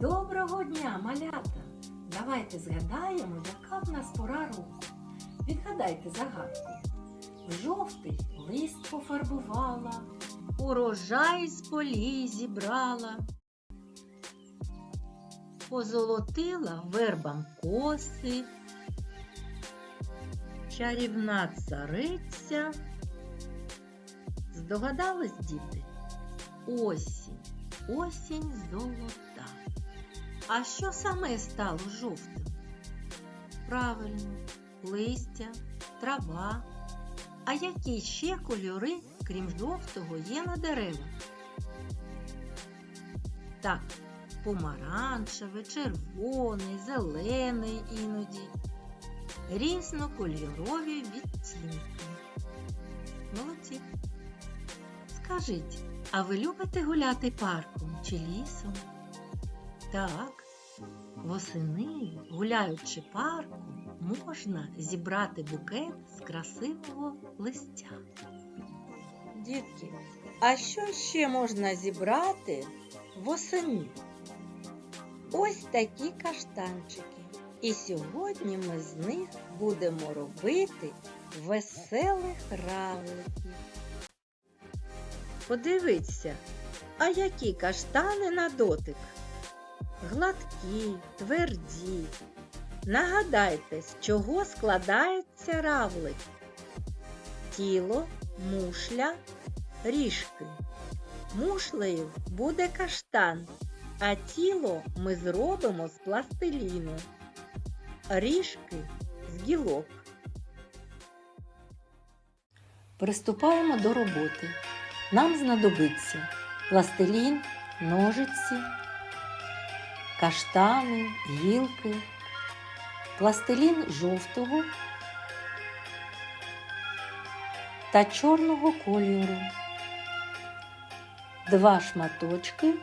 Доброго дня, малята! Давайте згадаємо, яка в нас пора року. Відгадайте загадку. Жовтий лист пофарбувала, урожай з полі зібрала, позолотила вербам коси, чарівна цариця. Здогадались, діти? Осінь, осінь золота. А що саме стало жовтим? Правильно, листя, трава. А які ще кольори, крім жовтого, є на деревах? Так, помаранчевий, червоний, зелений іноді. Різнокольорові відтінки. Молодці. Скажіть, а ви любите гуляти парком чи лісом? Так, восени, гуляючи парком, можна зібрати букет з красивого листя. Дітки, а що ще можна зібрати восени? Ось такі каштанчики. І сьогодні ми з них будемо робити веселих равликів. Подивіться, а які каштани на дотик? Гладкі, тверді. Нагадайте, з чого складається равлик? Тіло, мушля, ріжки. Мушлею буде каштан, а тіло ми зробимо з пластиліну. Ріжки з гілок. Приступаємо до роботи. Нам знадобиться пластилін, ножиці, каштани, гілки, пластилін жовтого та чорного кольору, два шматочки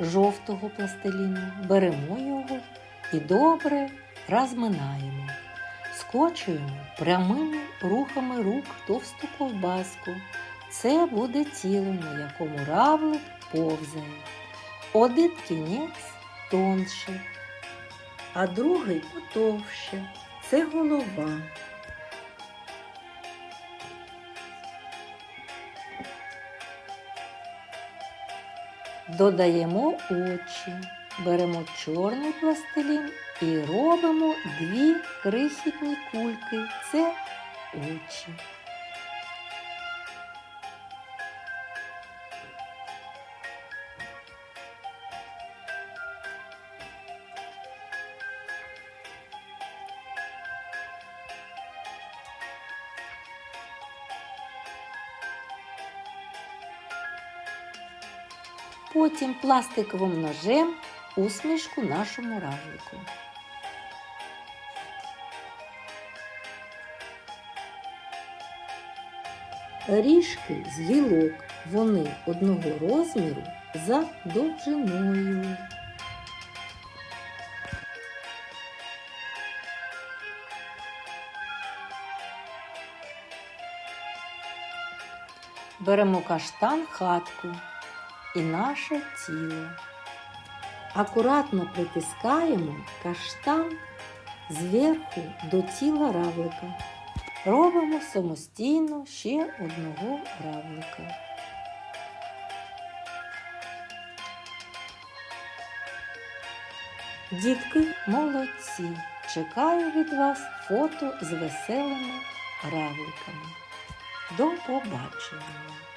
жовтого пластиліну. Беремо його і добре розминаємо. Скочуємо прямими рухами рук товсту ковбаску. Це буде тіло, на якому равлик повзає. Один кінець тонше, а другий потовще. Це голова. Додаємо очі, беремо чорний пластилін і робимо дві крихітні кульки. Це очі. Потім пластиковим ножем усмішку нашому равлику. Ріжки з гілок вони одного розміру за довжиною. Беремо каштан хатку і наше тіло. Акуратно притискаємо каштан зверху до тіла равлика. Робимо самостійно ще одного равлика. Дітки молодці! Чекаю від вас фото з веселими равликами. До побачення!